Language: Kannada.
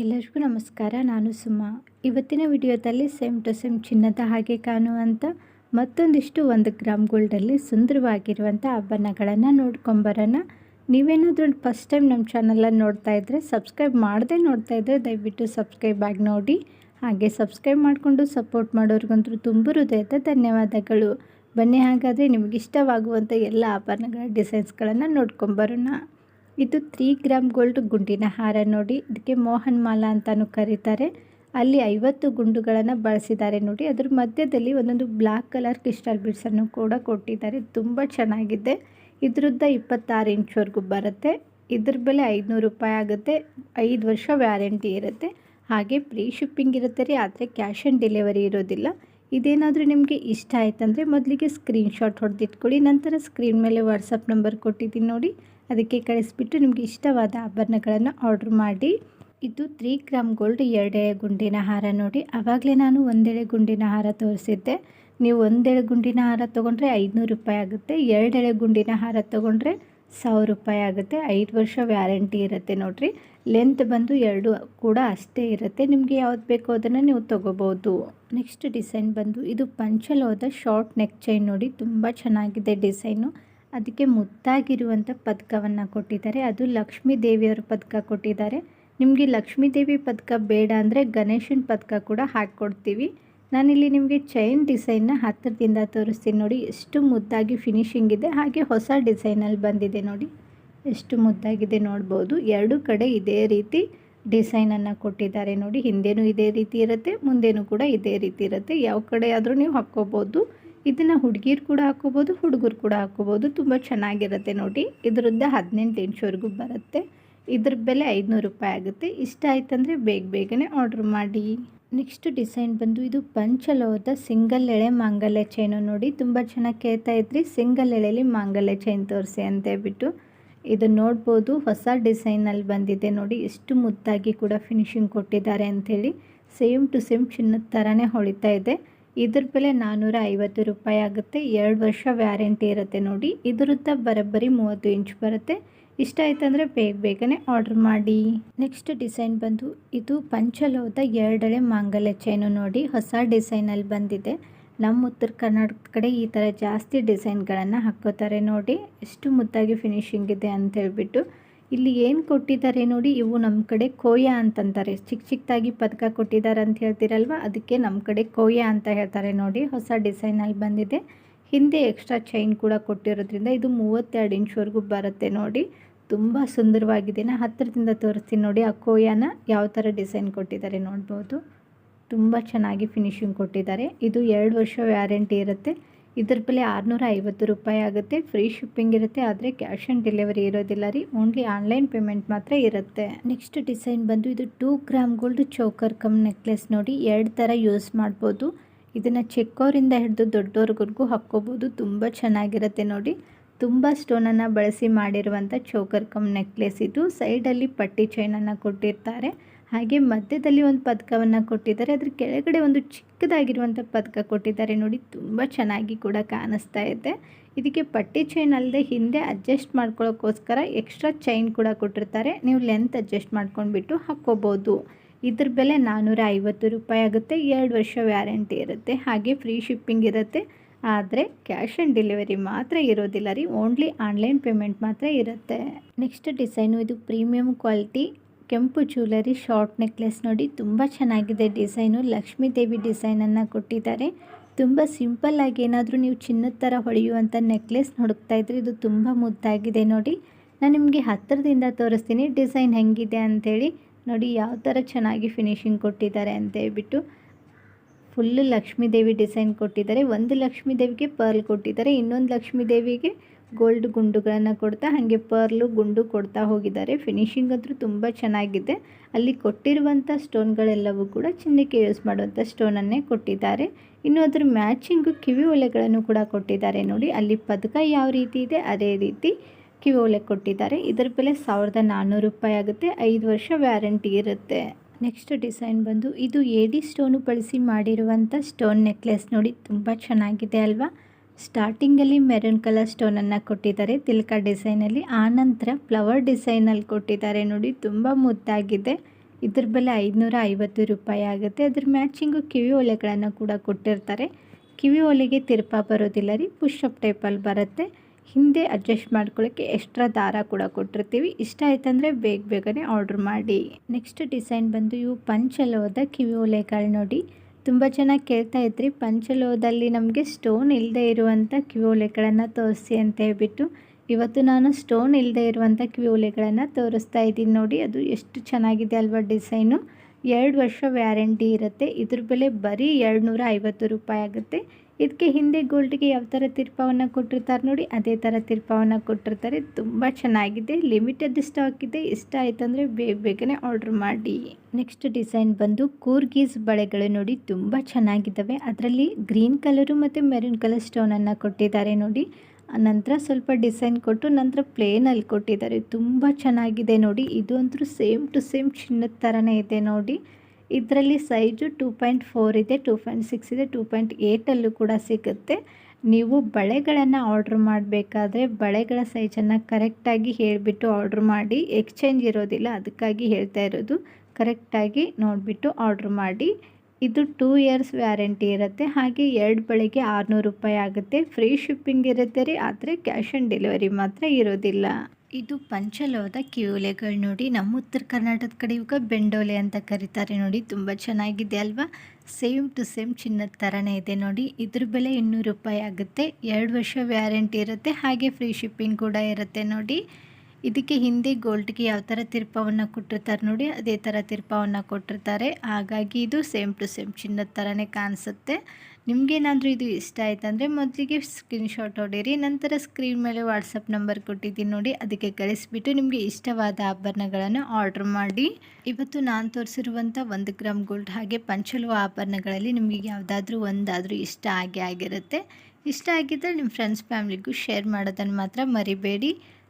ಎಲ್ಲರಿಗೂ ನಮಸ್ಕಾರ, ನಾನು ಸುಮಾ. ಇವತ್ತಿನ ವಿಡಿಯೋದಲ್ಲಿ ಸೇಮ್ ಟು ಸೇಮ್ ಚಿನ್ನದ ಹಾಗೆ ಕಾಣುವಂಥ ಮತ್ತೊಂದಿಷ್ಟು ಒಂದು ಗ್ರಾಮ್ ಗೋಲ್ಡಲ್ಲಿ ಸುಂದರವಾಗಿರುವಂಥ ಆಭರಣಗಳನ್ನು ನೋಡ್ಕೊಂಬರೋಣ ನೀವೇನಾದರೂ ಫಸ್ಟ್ ಟೈಮ್ ನಮ್ಮ ಚಾನಲನ್ನು ನೋಡ್ತಾ ಇದ್ದರೆ ಸಬ್ಸ್ಕ್ರೈಬ್ ಮಾಡದೆ ನೋಡ್ತಾ ಇದ್ದರೆ ದಯವಿಟ್ಟು ಸಬ್ಸ್ಕ್ರೈಬ್ ಆಗಿ ನೋಡಿ. ಹಾಗೆ ಸಬ್ಸ್ಕ್ರೈಬ್ ಮಾಡಿಕೊಂಡು ಸಪೋರ್ಟ್ ಮಾಡೋರಿಗಂತೂ ತುಂಬ ಹೃದಯದ ಧನ್ಯವಾದಗಳು. ಬನ್ನಿ ಹಾಗಾದರೆ ನಿಮಗಿಷ್ಟವಾಗುವಂಥ ಎಲ್ಲ ಆಭರಣಗಳ ಡಿಸೈನ್ಸ್ಗಳನ್ನು ನೋಡ್ಕೊಂಬರೋಣ ಇದು ತ್ರೀ ಗ್ರಾಮ್ ಗೋಲ್ಡ್ ಗುಂಡಿನ ಹಾರ ನೋಡಿ. ಇದಕ್ಕೆ ಮೋಹನ್ ಮಾಲಾ ಅಂತಲೂ ಕರೀತಾರೆ. ಅಲ್ಲಿ ಐವತ್ತು ಗುಂಡುಗಳನ್ನು ಬಳಸಿದ್ದಾರೆ ನೋಡಿ. ಅದ್ರ ಮಧ್ಯದಲ್ಲಿ ಒಂದೊಂದು ಬ್ಲ್ಯಾಕ್ ಕಲರ್ ಕ್ರಿಸ್ಟಲ್ ಬಿಡ್ಸನ್ನು ಕೂಡ ಕೊಟ್ಟಿದ್ದಾರೆ. ತುಂಬ ಚೆನ್ನಾಗಿದೆ. ಇದ್ರದ್ದು ಇಪ್ಪತ್ತಾರು ಇಂಚ್ವರೆಗೂ ಬರುತ್ತೆ. ಇದ್ರ ಬೆಲೆ ಐದುನೂರು ರೂಪಾಯಿ ಆಗುತ್ತೆ. ಐದು ವರ್ಷ ವ್ಯಾರಂಟಿ ಇರುತ್ತೆ. ಹಾಗೆ ಫ್ರೀ ಶಿಪ್ಪಿಂಗ್ ಇರುತ್ತೆ ರೀ, ಆದರೆ ಕ್ಯಾಶ್ ಆನ್ ಡೆಲಿವರಿ ಇರೋದಿಲ್ಲ. ಇದೇನಾದರೂ ನಿಮಗೆ ಇಷ್ಟ ಆಯ್ತಂದರೆ ಮೊದಲಿಗೆ ಸ್ಕ್ರೀನ್ಶಾಟ್ ಹೊಡೆದಿಟ್ಕೊಳ್ಳಿ. ನಂತರ ಸ್ಕ್ರೀನ್ ಮೇಲೆ ವಾಟ್ಸಪ್ ನಂಬರ್ ಕೊಟ್ಟಿದ್ದೀನಿ ನೋಡಿ. ಅದಕ್ಕೆ ಕಳಿಸ್ಬಿಟ್ಟು ನಿಮಗೆ ಇಷ್ಟವಾದ ಆಭರಣಗಳನ್ನು ಆರ್ಡ್ರ್ ಮಾಡಿ. ಇದು ತ್ರೀ ಗ್ರಾಮ್ ಗೋಲ್ಡ್ ಎರಡೆಳೆ ಗುಂಡಿನ ಹಾರ ನೋಡಿ. ಆವಾಗಲೇ ನಾನು ಒಂದೆಳೆ ಗುಂಡಿನ ಹಾರ ತೋರಿಸಿದ್ದೆ. ನೀವು ಒಂದೆಳೆ ಗುಂಡಿನ ಹಾರ ತೊಗೊಂಡ್ರೆ ಐದುನೂರು ರೂಪಾಯಿ ಆಗುತ್ತೆ. ಎರಡೆಳೆ ಗುಂಡಿನ ಹಾರ ತೊಗೊಂಡ್ರೆ ಸಾವಿರ ರೂಪಾಯಿ ಆಗುತ್ತೆ. ಐದು ವರ್ಷ ವ್ಯಾರಂಟಿ ಇರುತ್ತೆ ನೋಡಿರಿ. ಲೆಂತ್ ಬಂದು ಎರಡು ಕೂಡ ಅಷ್ಟೇ ಇರುತ್ತೆ. ನಿಮಗೆ ಯಾವ್ದು ಬೇಕೋ ಅದನ್ನು ನೀವು ತೊಗೋಬೋದು. ನೆಕ್ಸ್ಟ್ ಡಿಸೈನ್ ಬಂದು ಇದು ಪಂಚಲೋದ ಶಾರ್ಟ್ ನೆಕ್ ಚೈನ್ ನೋಡಿ. ತುಂಬ ಚೆನ್ನಾಗಿದೆ ಡಿಸೈನು ಅದಕ್ಕೆ ಮುದ್ದಾಗಿರುವಂಥ ಪದಕವನ್ನು ಕೊಟ್ಟಿದ್ದಾರೆ. ಅದು ಲಕ್ಷ್ಮೀ ದೇವಿಯವರ ಪದಕ ಕೊಟ್ಟಿದ್ದಾರೆ. ನಿಮಗೆ ಲಕ್ಷ್ಮೀ ದೇವಿ ಪದಕ ಬೇಡ ಅಂದರೆ ಗಣೇಶನ ಪದಕ ಕೂಡ ಹಾಕ್ಕೊಡ್ತೀವಿ. ನಾನಿಲ್ಲಿ ನಿಮಗೆ ಚೈನ್ ಡಿಸೈನ್ನ ಹತ್ತಿರದಿಂದ ತೋರಿಸ್ತೀನಿ ನೋಡಿ. ಎಷ್ಟು ಮುದ್ದಾಗಿ ಫಿನಿಶಿಂಗ್ ಇದೆ. ಹಾಗೆ ಹೊಸ ಡಿಸೈನಲ್ಲಿ ಬಂದಿದೆ ನೋಡಿ. ಎಷ್ಟು ಮುದ್ದಾಗಿದೆ ನೋಡ್ಬೋದು. ಎರಡು ಕಡೆ ಇದೇ ರೀತಿ ಡಿಸೈನನ್ನು ಕೊಟ್ಟಿದ್ದಾರೆ ನೋಡಿ. ಹಿಂದೆನೂ ಇದೇ ರೀತಿ ಇರುತ್ತೆ, ಮುಂದೆನೂ ಕೂಡ ಇದೇ ರೀತಿ ಇರುತ್ತೆ. ಯಾವ ಕಡೆ ಆದರೂ ನೀವು ಹಾಕ್ಕೋಬೋದು. ಇದನ್ನು ಹುಡುಗಿರು ಕೂಡ ಹಾಕೋಬೋದು ಹುಡುಗರು ಕೂಡ ಹಾಕೋಬೋದು ತುಂಬ ಚೆನ್ನಾಗಿರುತ್ತೆ ನೋಡಿ. ಇದರಿಂದ ಹದಿನೆಂಟು ಇಂಚ್ವರೆಗೂ ಬರುತ್ತೆ. ಇದ್ರ ಬೆಲೆ ಐದುನೂರು ರೂಪಾಯಿ ಆಗುತ್ತೆ. ಇಷ್ಟ ಆಯ್ತಂದರೆ ಬೇಗ ಬೇಗನೆ ಆರ್ಡ್ರ್ ಮಾಡಿ. ನೆಕ್ಸ್ಟ್ ಡಿಸೈನ್ ಬಂದು ಇದು ಪಂಚಲೋಹದ ಸಿಂಗಲ್ ಎಳೆ ಮಾಂಗಲ್ಯ ಚೈನು ನೋಡಿ. ತುಂಬ ಚೆನ್ನಾಗಿ ಕೇಳ್ತಾ ಇದ್ರಿ. ಸಿಂಗಲ್ ಎಳೆಯಲ್ಲಿ ಮಾಂಗಲ್ಯ ಚೈನ್ ತೋರಿಸಿ ಅಂತ ಹೇಳ್ಬಿಟ್ಟು ಇದು ನೋಡ್ಬೋದು. ಹೊಸ ಡಿಸೈನಲ್ಲಿ ಬಂದಿದೆ ನೋಡಿ. ಎಷ್ಟು ಮುದ್ದಾಗಿ ಕೂಡ ಫಿನಿಶಿಂಗ್ ಕೊಟ್ಟಿದ್ದಾರೆ ಅಂಥೇಳಿ ಸೇಮ್ ಟು ಸೇಮ್ ಚಿನ್ನದ ಥರನೇ ಹೊಳಿತಾ ಇದೆ. ಇದ್ರ ಬೆಲೆ ನಾನ್ನೂರ ಐವತ್ತು ರೂಪಾಯಿ ಆಗುತ್ತೆ. ಎರಡು ವರ್ಷ ವ್ಯಾರಂಟಿ ಇರುತ್ತೆ ನೋಡಿ. ಇದರದ್ದ ಬರೋಬ್ಬರಿ ಮೂವತ್ತು ಇಂಚ್ ಬರುತ್ತೆ. ಇಷ್ಟ ಆಯ್ತಂದರೆ ಬೇಗ ಬೇಗನೆ ಆರ್ಡ್ರ್ ಮಾಡಿ. ನೆಕ್ಸ್ಟ್ ಡಿಸೈನ್ ಬಂದು, ಇದು ಪಂಚಲೋದ ಎರಡಳೆ ಮಾಂಗಲ್ಯ ಚೈನು ನೋಡಿ. ಹೊಸ ಡಿಸೈನಲ್ಲಿ ಬಂದಿದೆ. ನಮ್ಮ ಉತ್ತರ ಕರ್ನಾಟಕದ ಕಡೆ ಈ ಥರ ಜಾಸ್ತಿ ಡಿಸೈನ್ಗಳನ್ನು ಹಾಕೋತಾರೆ ನೋಡಿ. ಎಷ್ಟು ಮುದ್ದಾಗಿ ಫಿನಿಶಿಂಗ್ ಇದೆ ಅಂತ ಹೇಳ್ಬಿಟ್ಟು. ಇಲ್ಲಿ ಏನು ಕೊಟ್ಟಿದ್ದಾರೆ ನೋಡಿ, ಇವು ನಮ್ಮ ಕಡೆ ಕೋಯ ಅಂತಂತಾರೆ. ಚಿಕ್ಕ ಚಿಕ್ಕದಾಗಿ ಪದಕ ಕೊಟ್ಟಿದ್ದಾರೆ ಅಂತ ಹೇಳ್ತೀರಲ್ವ? ಅದಕ್ಕೆ ನಮ್ಮ ಕಡೆ ಕೋಯ ಅಂತ ಹೇಳ್ತಾರೆ ನೋಡಿ, ಹೊಸ ಡಿಸೈನಲ್ಲಿ ಬಂದಿದೆ. ಹಿಂದೆ ಎಕ್ಸ್ಟ್ರಾ ಚೈನ್ ಕೂಡ ಕೊಟ್ಟಿರೋದ್ರಿಂದ ಇದು ಮೂವತ್ತೆರಡು ಇಂಚ್ವರೆಗೂ ಬರುತ್ತೆ ನೋಡಿ. ತುಂಬ ಸುಂದರವಾಗಿದೆ. ನಾ ಹತ್ತಿರದಿಂದ ತೋರಿಸ್ತೀನಿ ನೋಡಿ ಆ ಕೋಯಾನ ಯಾವ ಥರ ಡಿಸೈನ್ ಕೊಟ್ಟಿದ್ದಾರೆ ನೋಡ್ಬೋದು. ತುಂಬ ಚೆನ್ನಾಗಿ ಫಿನಿಶಿಂಗ್ ಕೊಟ್ಟಿದ್ದಾರೆ. ಇದು ಎರಡು ವರ್ಷ ವ್ಯಾರಂಟಿ ಇರುತ್ತೆ. ಇದ್ರ ಬೆಲೆ ಆರುನೂರ ಐವತ್ತು ರೂಪಾಯಿ ಆಗುತ್ತೆ. ಫ್ರೀ ಶಿಪ್ಪಿಂಗ್ ಇರುತ್ತೆ, ಆದರೆ ಕ್ಯಾಶ್ ಆನ್ ಡೆಲಿವರಿ ಇರೋದಿಲ್ಲ ರೀ. ಓನ್ಲಿ ಆನ್ಲೈನ್ ಪೇಮೆಂಟ್ ಮಾತ್ರ ಇರುತ್ತೆ. ನೆಕ್ಸ್ಟ್ ಡಿಸೈನ್ ಬಂದು ಇದು two gram gold choker cum necklace ನೋಡಿ, ಎರಡು ಥರ ಯೂಸ್ ಮಾಡ್ಬೋದು. ಇದನ್ನು ಚಿಕ್ಕವರಿಂದ ಹಿಡಿದು ದೊಡ್ಡವ್ರಿಗೂ ಹಾಕ್ಕೋಬೋದು. ತುಂಬ ಚೆನ್ನಾಗಿರುತ್ತೆ ನೋಡಿ. ತುಂಬ ಸ್ಟೋನನ್ನು ಬಳಸಿ ಮಾಡಿರುವಂಥ ಚೌಕರ್ ಕಮ್ ನೆಕ್ಲೆಸ್ ಇದು. ಸೈಡಲ್ಲಿ ಪಟ್ಟಿ ಚೈನನ್ನು ಕೊಟ್ಟಿರ್ತಾರೆ. ಹಾಗೆ ಮಧ್ಯದಲ್ಲಿ ಒಂದು ಪದಕವನ್ನು ಕೊಟ್ಟಿದ್ದಾರೆ. ಅದ್ರ ಕೆಳಗಡೆ ಒಂದು ಚಿಕ್ಕದಾಗಿರುವಂಥ ಪದಕ ಕೊಟ್ಟಿದ್ದಾರೆ. ನೋಡಿ, ತುಂಬ ಚೆನ್ನಾಗಿ ಕೂಡ ಕಾಣಿಸ್ತಾ ಇದೆ. ಇದಕ್ಕೆ ಪಟ್ಟಿ ಚೈನ್ ಅಲ್ಲದೆ ಹಿಂದೆ ಅಡ್ಜಸ್ಟ್ ಮಾಡ್ಕೊಳ್ಳೋಕ್ಕೋಸ್ಕರ ಎಕ್ಸ್ಟ್ರಾ ಚೈನ್ ಕೂಡ ಕೊಟ್ಟಿರ್ತಾರೆ. ನೀವು ಲೆಂತ್ ಅಡ್ಜಸ್ಟ್ ಮಾಡ್ಕೊಂಡ್ಬಿಟ್ಟು ಹಾಕ್ಕೋಬೋದು. ಇದ್ರ ಬೆಲೆ ನಾನ್ನೂರ ಐವತ್ತು ರೂಪಾಯಿ ಆಗುತ್ತೆ. ಎರಡು ವರ್ಷ ವ್ಯಾರಂಟಿ ಇರುತ್ತೆ. ಹಾಗೆ ಫ್ರೀ ಶಿಪ್ಪಿಂಗ್ ಇರುತ್ತೆ. ಆದರೆ ಕ್ಯಾಶ್ ಆನ್ ಡೆಲಿವರಿ ಮಾತ್ರ ಇರೋದಿಲ್ಲ ರೀ. ಓನ್ಲಿ ಆನ್ಲೈನ್ ಪೇಮೆಂಟ್ ಮಾತ್ರ ಇರುತ್ತೆ. ನೆಕ್ಸ್ಟ್ ಡಿಸೈನು, ಇದು ಪ್ರೀಮಿಯಂ ಕ್ವಾಲಿಟಿ. ಕೆಂಪು ಜ್ಯುವೆಲರಿ, ಶಾರ್ಟ್ ನೆಕ್ಲೆಸ್ ನೋಡಿ ತುಂಬ ಚೆನ್ನಾಗಿದೆ ಡಿಸೈನು. ಲಕ್ಷ್ಮೀ ದೇವಿ ಡಿಸೈನನ್ನು ಕೊಟ್ಟಿದ್ದಾರೆ. ತುಂಬ ಸಿಂಪಲ್ಲಾಗಿ ಏನಾದರೂ ನೀವು ಚಿನ್ನದ ಥರ ಹೊಳೆಯುವಂಥ ನೆಕ್ಲೆಸ್ ಹುಡುಕ್ತಾ ಇದ್ರೆ ಇದು ತುಂಬ ಮುದ್ದಾಗಿದೆ ನೋಡಿ. ನಾನು ನಿಮಗೆ ಹತ್ತಿರದಿಂದ ತೋರಿಸ್ತೀನಿ ಡಿಸೈನ್ ಹೆಂಗಿದೆ ಅಂಥೇಳಿ ನೋಡಿ ಯಾವ ಥರ ಚೆನ್ನಾಗಿ ಫಿನಿಶಿಂಗ್ ಕೊಟ್ಟಿದ್ದಾರೆ ಅಂತ ಹೇಳ್ಬಿಟ್ಟು ಫುಲ್ಲು ಲಕ್ಷ್ಮೀ ದೇವಿ ಡಿಸೈನ್ ಕೊಟ್ಟಿದ್ದಾರೆ. ಒಂದು ಲಕ್ಷ್ಮೀ ದೇವಿಗೆ ಪರ್ಲ್ ಕೊಟ್ಟಿದ್ದಾರೆ, ಇನ್ನೊಂದು ಲಕ್ಷ್ಮೀ ದೇವಿಗೆ ಗೋಲ್ಡ್ ಗುಂಡುಗಳನ್ನು ಕೊಡ್ತಾ, ಹಾಗೆ ಪರ್ಲು ಗುಂಡು ಕೊಡ್ತಾ ಹೋಗಿದ್ದಾರೆ. ಫಿನಿಶಿಂಗ್ ಅಂತೂ ತುಂಬ ಚೆನ್ನಾಗಿದೆ. ಅಲ್ಲಿ ಕೊಟ್ಟಿರುವಂಥ ಸ್ಟೋನ್ಗಳೆಲ್ಲವೂ ಕೂಡ ಚಿನ್ನಕ್ಕೆ ಯೂಸ್ ಮಾಡುವಂಥ ಸ್ಟೋನನ್ನೇ ಕೊಟ್ಟಿದ್ದಾರೆ. ಇನ್ನು ಅದರ ಮ್ಯಾಚಿಂಗು ಕಿವಿ ಒಲೆಗಳನ್ನು ಕೂಡ ಕೊಟ್ಟಿದ್ದಾರೆ ನೋಡಿ. ಅಲ್ಲಿ ಪದಕ ಯಾವ ರೀತಿ ಇದೆ, ಅದೇ ರೀತಿ ಕಿವಿ ಒಲೆ ಕೊಟ್ಟಿದ್ದಾರೆ. ಇದರ ಬೆಲೆ ಸಾವಿರದ ನಾನ್ನೂರು ರೂಪಾಯಿ ಆಗುತ್ತೆ. ಐದು ವರ್ಷ ವ್ಯಾರಂಟಿ ಇರುತ್ತೆ. ನೆಕ್ಸ್ಟ್ ಡಿಸೈನ್ ಬಂದು, ಇದು ಏಡಿ ಸ್ಟೋನು ಬಳಸಿ ಮಾಡಿರುವಂಥ ಸ್ಟೋನ್ ನೆಕ್ಲೆಸ್ ನೋಡಿ. ತುಂಬ ಚೆನ್ನಾಗಿದೆ ಅಲ್ವಾ? ಸ್ಟಾರ್ಟಿಂಗಲ್ಲಿ ಮೆರೂನ್ ಕಲರ್ ಸ್ಟೋನನ್ನು ಕೊಟ್ಟಿದ್ದಾರೆ. ತಿಲ್ಕ ಡಿಸೈನಲ್ಲಿ ಆನಂತರ ಫ್ಲವರ್ ಡಿಸೈನಲ್ಲಿ ಕೊಟ್ಟಿದ್ದಾರೆ. ನೋಡಿ, ತುಂಬ ಮುದ್ದಾಗಿದೆ. ಇದ್ರ ಬೆಲೆ ಐದುನೂರ ಐವತ್ತು ರೂಪಾಯಿ ಆಗುತ್ತೆ. ಅದ್ರ ಮ್ಯಾಚಿಂಗು ಕಿವಿ ಒಲೆಗಳನ್ನು ಕೂಡ ಕೊಟ್ಟಿರ್ತಾರೆ. ಕಿವಿ ಒಲೆಗೆ ತಿರುಪ ಬರೋದಿಲ್ಲ ರೀ ಪುಷಪ್ ಟೈಪಲ್ಲಿ ಬರುತ್ತೆ. ಹಿಂದೆ ಅಡ್ಜಸ್ಟ್ ಮಾಡ್ಕೊಳ್ಳೋಕ್ಕೆ ಎಕ್ಸ್ಟ್ರಾ ದಾರ ಕೂಡ ಕೊಟ್ಟಿರ್ತೀವಿ. ಇಷ್ಟ ಆಯ್ತಂದರೆ ಬೇಗ ಬೇಗನೆ ಆರ್ಡ್ರ್ ಮಾಡಿ. ನೆಕ್ಸ್ಟ್ ಡಿಸೈನ್ ಬಂದು ಇವು ಪಂಚಲೋದ ಕಿವಿ ಒಲೆಗಳು ನೋಡಿ. ತುಂಬ ಚೆನ್ನಾಗಿ ಕೇಳ್ತಾ ಇದ್ರಿ. ಪಂಚಲೋದಲ್ಲಿ ನಮಗೆ ಸ್ಟೋನ್ ಇಲ್ಲದೆ ಇರುವಂಥ ಕಿವಿಯೋಲೆಗಳನ್ನು ತೋರಿಸಿ ಅಂತ ಹೇಳ್ಬಿಟ್ಟು, ಇವತ್ತು ನಾನು ಸ್ಟೋನ್ ಇಲ್ಲದೆ ಇರುವಂಥ ಕಿವಿಯೋಲೆಗಳನ್ನು ತೋರಿಸ್ತಾ ಇದ್ದೀನಿ ನೋಡಿ, ಅದು ಎಷ್ಟು ಚೆನ್ನಾಗಿದೆ ಅಲ್ವಾ ಡಿಸೈನು. ಎರಡು ವರ್ಷ ವ್ಯಾರಂಟಿ ಇರುತ್ತೆ. ಇದ್ರ ಬೆಲೆ ಬರೀ ಎರಡು ಐವತ್ತು ರೂಪಾಯಿ ಆಗುತ್ತೆ. ಇದಕ್ಕೆ ಹಿಂದೆ ಗೋಲ್ಡ್ಗೆ ಯಾವ ಥರ ತಿರ್ಪವನ್ನು ಕೊಟ್ಟಿರ್ತಾರೆ ನೋಡಿ, ಅದೇ ಥರ ತಿರ್ಪವನ್ನು ಕೊಟ್ಟಿರ್ತಾರೆ. ತುಂಬ ಚೆನ್ನಾಗಿದೆ. ಲಿಮಿಟೆಡ್ ಸ್ಟಾಕ್ ಇದೆ. ಇಷ್ಟ ಆಯ್ತು ಅಂದರೆ ಬೇಗ ಬೇಗನೆ ಆರ್ಡ್ರ್ ಮಾಡಿ. ನೆಕ್ಸ್ಟ್ ಡಿಸೈನ್ ಬಂದು ಕೂರ್ಗೀಸ್ ಬಳೆಗಳು ನೋಡಿ, ತುಂಬ ಚೆನ್ನಾಗಿದ್ದಾವೆ. ಅದರಲ್ಲಿ ಗ್ರೀನ್ ಕಲರು ಮತ್ತು ಮೆರೂನ್ ಕಲರ್ ಸ್ಟೋನನ್ನು ಕೊಟ್ಟಿದ್ದಾರೆ ನೋಡಿ. ನಂತರ ಸ್ವಲ್ಪ ಡಿಸೈನ್ ಕೊಟ್ಟು ನಂತರ ಪ್ಲೇನಲ್ಲಿ ಕೊಟ್ಟಿದ್ದಾರೆ. ತುಂಬ ಚೆನ್ನಾಗಿದೆ ನೋಡಿ. ಇದು ಅಂತೂ ಸೇಮ್ ಟು ಸೇಮ್ ಚಿನ್ನದ ಥರನೇ ಇದೆ ನೋಡಿ. ಇದರಲ್ಲಿ ಸೈಜು ಟೂ ಪಾಯಿಂಟ್ ಫೋರ್ ಇದೆ, ಟೂ ಪಾಯಿಂಟ್ ಸಿಕ್ಸ್ ಇದೆ, ಟೂ ಪಾಯಿಂಟ್ ಏಯ್ಟಲ್ಲೂ ಕೂಡ ಸಿಗುತ್ತೆ. ನೀವು ಬಳೆಗಳನ್ನು ಆರ್ಡ್ರ್ ಮಾಡಬೇಕಾದ್ರೆ ಬಳೆಗಳ ಸೈಜನ್ನು ಕರೆಕ್ಟಾಗಿ ಹೇಳಿಬಿಟ್ಟು ಆರ್ಡ್ರ್ ಮಾಡಿ. ಎಕ್ಸ್ಚೇಂಜ್ ಇರೋದಿಲ್ಲ, ಅದಕ್ಕಾಗಿ ಹೇಳ್ತಾ ಇರೋದು. ಕರೆಕ್ಟಾಗಿ ನೋಡಿಬಿಟ್ಟು ಆರ್ಡ್ರ್ ಮಾಡಿ. ಇದು ಟೂ ಇಯರ್ಸ್ ವ್ಯಾರಂಟಿ ಇರುತ್ತೆ. ಹಾಗೆ ಎರಡು ಬಳೆಗೆ ಆರುನೂರು ರೂಪಾಯಿ ಆಗುತ್ತೆ. ಫ್ರೀ ಶಿಪ್ಪಿಂಗ್ ಇರುತ್ತೆ ರೀ, ಆದರೆ ಕ್ಯಾಶ್ ಆನ್ ಡೆಲಿವರಿ ಮಾತ್ರ ಇರೋದಿಲ್ಲ. ಇದು ಪಂಚಲೋದ ಕಿವುಲೆಗಳು ನೋಡಿ, ನಮ್ಮ ಉತ್ತರ ಕರ್ನಾಟಕದ ಕಡೆ ಇವಾಗ ಬೆಂಡೋಲೆ ಅಂತ ಕರೀತಾರೆ ನೋಡಿ, ತುಂಬ ಚೆನ್ನಾಗಿದೆ ಅಲ್ವಾ? ಸೇಮ್ ಟು ಸೇಮ್ ಚಿನ್ನದ ಥರನೇ ಇದೆ ನೋಡಿ. ಇದ್ರ ಬೆಲೆ ಇನ್ನೂರು ರೂಪಾಯಿ ಆಗುತ್ತೆ. ಎರಡು ವರ್ಷ ವ್ಯಾರಂಟಿ ಇರುತ್ತೆ. ಹಾಗೆ ಫ್ರೀ ಶಿಪ್ಪಿಂಗ್ ಕೂಡ ಇರುತ್ತೆ ನೋಡಿ. ಇದಕ್ಕೆ ಹಿಂದೆ ಗೋಲ್ಡ್ಗೆ ಯಾವ ಥರ ತಿರ್ಪವನ್ನು ಕೊಟ್ಟಿರ್ತಾರೆ ನೋಡಿ, ಅದೇ ಥರ ತಿರ್ಪವನ್ನು ಕೊಟ್ಟಿರ್ತಾರೆ. ಹಾಗಾಗಿ ಇದು ಸೇಮ್ ಟು ಸೇಮ್ ಚಿನ್ನದ ಥರನೇ ಕಾಣಿಸುತ್ತೆ. ನಿಮಗೇನಾದರೂ ಇದು ಇಷ್ಟ ಆಯ್ತಂದರೆ ಮೊದಲಿಗೆ ಸ್ಕ್ರೀನ್ಶಾಟ್ ಹೊಡೀರಿ, ನಂತರ ಸ್ಕ್ರೀನ್ ಮೇಲೆ ವಾಟ್ಸಪ್ ನಂಬರ್ ಕೊಟ್ಟಿದ್ದೀನಿ ನೋಡಿ, ಅದಕ್ಕೆ ಕಳಿಸ್ಬಿಟ್ಟು ನಿಮಗೆ ಇಷ್ಟವಾದ ಆಭರಣಗಳನ್ನು ಆರ್ಡ್ರ್ ಮಾಡಿ. ಇವತ್ತು ನಾನು ತೋರಿಸಿರುವಂಥ ಒಂದು ಗ್ರಾಮ್ ಗೋಲ್ಡ್ ಹಾಗೆ ಪಂಚಲುವ ಆಭರಣಗಳಲ್ಲಿ ನಿಮಗೆ ಯಾವುದಾದ್ರೂ ಒಂದಾದರೂ ಇಷ್ಟ ಆಗೇ ಆಗಿರುತ್ತೆ. ಇಷ್ಟ ಆಗಿದ್ದರೆ ನಿಮ್ಮ ಫ್ರೆಂಡ್ಸ್ ಫ್ಯಾಮಿಲಿಗೂ ಶೇರ್ ಮಾಡೋದನ್ನು ಮಾತ್ರ ಮರಿಬೇಡಿ.